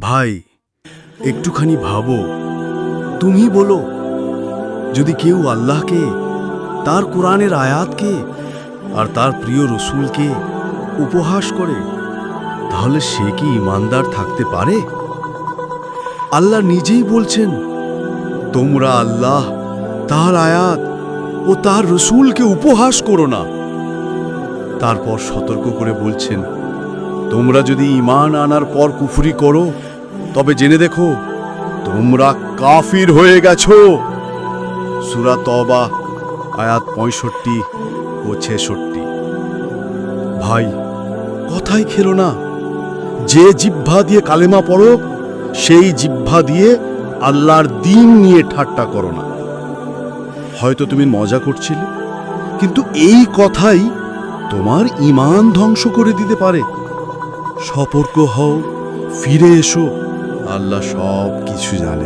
ভাই, একটুখানি ভাবো। তুমি বলো, যদি কেউ আল্লাহকে, তার কোরআনের আয়াতকে আর তার প্রিয় রসুলকে উপহাস করে, তাহলে সে কি ইমানদার থাকতে পারে? আল্লাহ নিজেই বলছেন, তোমরা আল্লাহ, তার আয়াত ও তার রসুলকে উপহাস করো না। তারপর সতর্ক করে বলছেন, তোমরা যদি ইমান আনার পর কুফুরি করো তবে জেনে দেখো, তোমরা কাফির হয়ে গেছো। সুরা তবা আয়াত পঁয়ষট্টি ও ছেষট্টি। ভাই, কথাই খেলো না। যে জিহ্বা দিয়ে কালেমা পড়ো, সেই জিহ্বা দিয়ে আল্লাহর দিন নিয়ে ঠাট্টা করো না। হয়তো তুমি মজা করছিলে, কিন্তু এই কথাই তোমার ইমান ধ্বংস করে দিতে পারে। সতর্ক হও, ফিরে এসো। আল্লাহ সব কিছু জানেন।